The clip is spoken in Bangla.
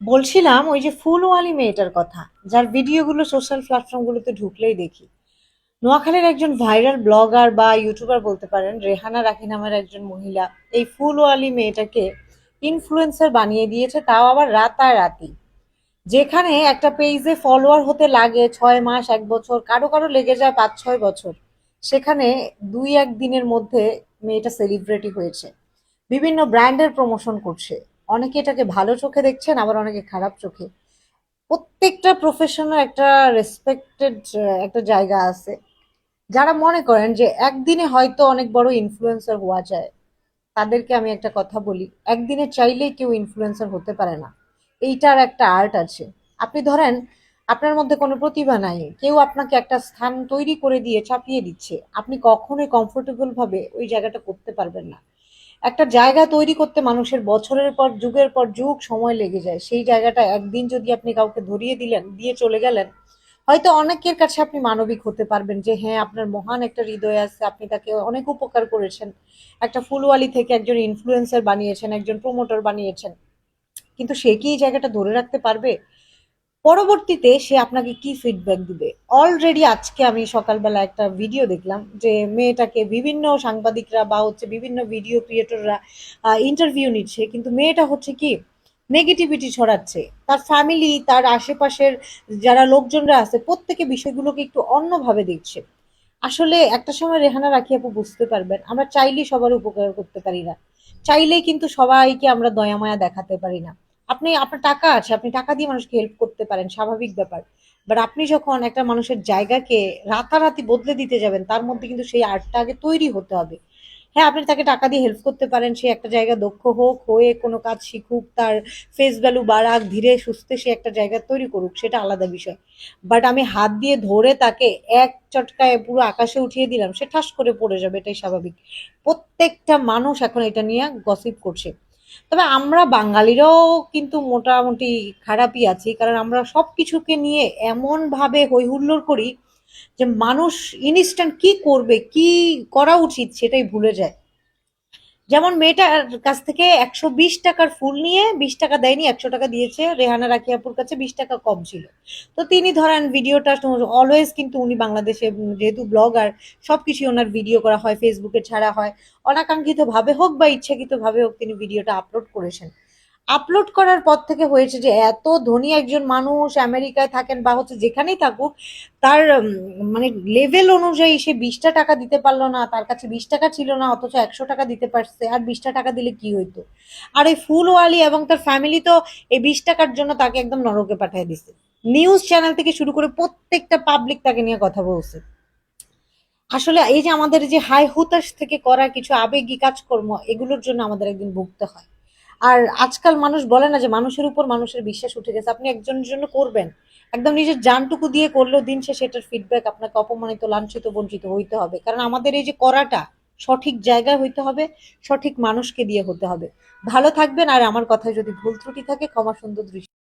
বলছিলাম ওই যে ফুলওয়ালি মেয়েটার কথা, যার ভিডিওগুলো সোশ্যাল প্ল্যাটফর্মগুলোতে ঢুকলেই দেখি। নোয়াখালীর একজন ভাইরাল ব্লগার বা ইউটিউবার বলতে পারেন, রেহানা রাখি নামের একজন মহিলা, এই ফুলওয়ালি মেয়েটাকে ইনফ্লুয়েন্সার বানিয়ে দিয়েছে, তাও আবার রাতারাতি। যেখানে একটা পেজে ফলোয়ার হতে লাগে ছয় মাস, এক বছর, কারও কারও লেগে যায় পাঁচ, ছয় বছর। সেখানে দুই, এক দিনের মধ্যে মেয়েটা সেলিব্রিটি হয়েছে। বিভিন্ন ব্র্যান্ডের প্রমোশন করছে। অনেকে এটাকে ভালো চোখে দেখছেন, আবার অনেকে খারাপ চোখে। প্রত্যেকটা প্রফেশনের একটা রেসপেক্টেড একটা জায়গা আছে। যারা মনে করেন যে একদিনে হয়তো অনেক বড় ইনফ্লুয়েন্সার হওয়া যায়, তাদেরকে আমি একটা কথা বলি, একদিনে চাইলেই কেউ ইনফ্লুয়েন্সার হতে পারে না। এইটার একটা আর্ট আছে। আপনি ধরেন, আপনার মধ্যে কোনো প্রতিভা নাই, কেউ আপনাকে একটা স্থান তৈরি করে দিয়ে চাপিয়ে দিচ্ছে, আপনি কখনোই কমফোর্টেবল ভাবে ওই জায়গাটা করতে পারবেন না। একটা জায়গা তৈরি করতে মানুষের বছরের পর যুগের পর যুগ সময় লেগে যায়। সেই জায়গাটা একদিন যদি আপনি কাউকে ধরিয়ে দিলেন, দিয়ে চলে গেলেন, হয়তো অনেকের কাছে আপনি মানবিক হতে পারবেন যে হ্যাঁ আপনার মহান একটা হৃদয় আছে, আপনি তাকে অনেক উপকার করেছেন। একটা ফুলওয়ালি থেকে একজন ইনফ্লুয়েন্সার বানিয়েছেন, একজন প্রমোটার বানিয়েছেন। কিন্তু সে কি এই জায়গাটা ধরে রাখতে পারবে? পরবর্তীতে সে আপনাকে কি ফিডব্যাক দিবে? অলরেডি আজকে আমি সকালবেলা একটা ভিডিও দেখলাম যে মেয়েটাকে বিভিন্ন সাংবাদিকরা বা হচ্ছে বিভিন্ন ভিডিও ক্রিয়েটররা ইন্টারভিউ নিচ্ছে। কিন্তু মেয়েটা হচ্ছে কি? নেগেটিভিটি ছড়াচ্ছে। তার ফ্যামিলি তার আশেপাশের যারা লোকজনরা আছে, প্রত্যেকে বিষয়গুলোকে একটু অন্যভাবে দেখছে। আসলে একটা সময় রেহানা রাখি আপু বুঝতে পারবেন, আমরা চাইলেই সবার উপকার করতে পারি না। চাইলেই কিন্তু সবাইকে আমরা দয়া মায়া দেখাতে পারি না। আপনি, আপনার টাকা আছে, আপনি টাকা দিয়ে মানুষকে হেল্প করতে পারেন, স্বাভাবিক ব্যাপার। বাট আপনি যখন একটা মানুষের জায়গাকে রাতারাতি বদলে দিতে যাবেন, তার মধ্যে কিন্তু সেই আর্টটা আগে তৈরি হতে হবে। হ্যাঁ আপনি তাকে টাকা দিয়ে হেল্প করতে পারেন, সে একটা জায়গায় দক্ষ হোক, হয়ে কোনো কাজ শিখুক, তার ফেস ভ্যালু বাড়াক, ধীরে সুস্থে সে একটা জায়গা তৈরি করুক, সেটা আলাদা বিষয়। বাট আমি হাত দিয়ে ধরে তাকে এক চটকায় পুরো আকাশে উঠিয়ে দিলাম, সে ঠাস করে পড়ে যাবে, এটাই স্বাভাবিক। প্রত্যেকটা মানুষ এখন এটা নিয়ে গসিপ করছে। তবে আমরা বাঙালিরাও কিন্তু মোটামুটি খারাপই আছি, কারণ আমরা সব কিছুকে নিয়ে এমন ভাবে হই হুল্লোড় করি যে মানুষ ইনস্ট্যান্ট কি করবে, কি করা উচিত সেটাই ভুলে যায়। যেমন মেয়েটার কাছ থেকে একশো বিশ টাকার ফুল নিয়ে বিশ টাকা দেয়নি, একশো টাকা দিয়েছে। রেহানা রাকিয়াপুর কাছে বিশ টাকা কম ছিল। তো তিনি ধরেন ভিডিওটা অলওয়েজ কিন্তু উনি বাংলাদেশে যেহেতু ব্লগার সবকিছু ওনার ভিডিও করা হয় ফেসবুকে ছাড়া হয়। অনাকাঙ্ক্ষিতভাবে হোক বা ইচ্ছাকৃতভাবে হোক তিনি ভিডিওটা আপলোড করেছেন। আপলোড করার পর থেকে হয়েছে যে এত ধনী একজন মানুষ আমেরিকায় থাকেন বা হচ্ছে যেখানেই থাকুক, তার মানে লেভেল অনুযায়ী সে বিশটা টাকা দিতে পারল না, তার কাছে বিশ টাকা ছিল না, অথচ একশো টাকা দিতে পারছে, আর বিশটা টাকা দিলে কি হইতো? আর এই ফুলওয়ালি এবং তার ফ্যামিলি তো এই বিশ টাকার জন্য তাকে একদম নরকে পাঠিয়ে দিছে। নিউজ চ্যানেল থেকে শুরু করে প্রত্যেকটা পাবলিক তাকে নিয়ে কথা বলছে। আসলে এই যে আমাদের যে হাই হুতাশ থেকে করা কিছু আবেগী কাজকর্ম, এগুলোর জন্য আমাদের একদিন ভুগতে হয়। আর আজকাল মানুষ বলে না যে মানুষের উপর মানুষের বিশ্বাস উঠে গেছে। আপনি একজনের জন্য করবেন। একদম নিজের জানটুকু দিয়ে করলেও দিন শেষে এটার ফিডব্যাক আপনাকে অপমানিত, লাঞ্ছিত, বঞ্চিত হইতে হবে। কারণ আমাদের এই যে করাটা সঠিক জায়গায় হইতে হবে, সঠিক মানুষকে দিয়ে হতে হবে। ভালো থাকবেন আর আমার কথায় যদি ভুল ত্রুটি থাকে ক্ষমা সুন্দর দৃষ্টি